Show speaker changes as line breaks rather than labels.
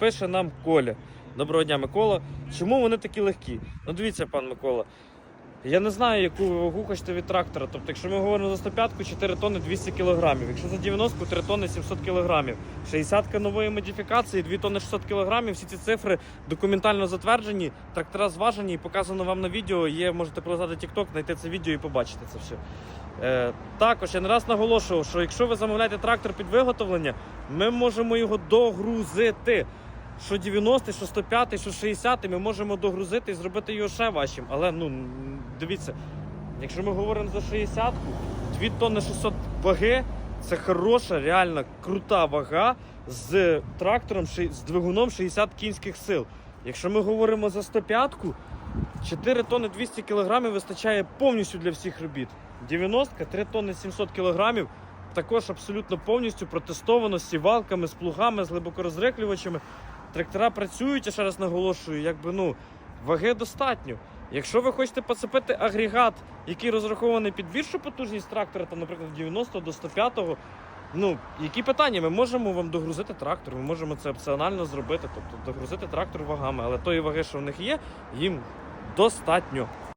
пише нам Коля. Доброго дня, Микола. Чому вони такі легкі? Ну дивіться, пан Микола. Я не знаю, яку ви вагу хочете від трактора. Тобто, якщо ми говоримо за 105-ку, 4 тонни 200 кілограмів. Якщо за 90-ку 3 тонни 700 кілограмів. 60-ка нової модифікації, 2 тонни 600 кілограмів. Всі ці цифри документально затверджені, трактора зважені і показано вам на відео. Є, можете пролазати TikTok, знайти це відео і побачити це все. Е, також я не раз наголошував, що якщо ви замовляєте трактор під виготовлення, ми можемо його догрузити. Що 90, що 105-й, що 60-й, ми можемо догрузити і зробити його ще важчим. Але ну дивіться, якщо ми говоримо за 60-ку, 2 тонни 600 ваги це хороша, реально крута вага з трактором з двигуном 60 кінських сил. Якщо ми говоримо за 105-ку, 4 тонни 200 кілограмів вистачає повністю для всіх робіт. 90-ка, 3 тонни 700 кілограмів також абсолютно повністю протестовано з сівалками, з плугами, з глибокорозриклювачами. Трактора працюють, я ще раз наголошую, якби ну ваги достатньо. Якщо ви хочете поцепити агрегат, який розрахований під більшу потужність трактора, там, наприклад, 90 до 105, ну які питання? Ми можемо вам догрузити трактор, ми можемо це опціонально зробити, тобто догрузити трактор вагами, але тої ваги, що в них є, їм достатньо.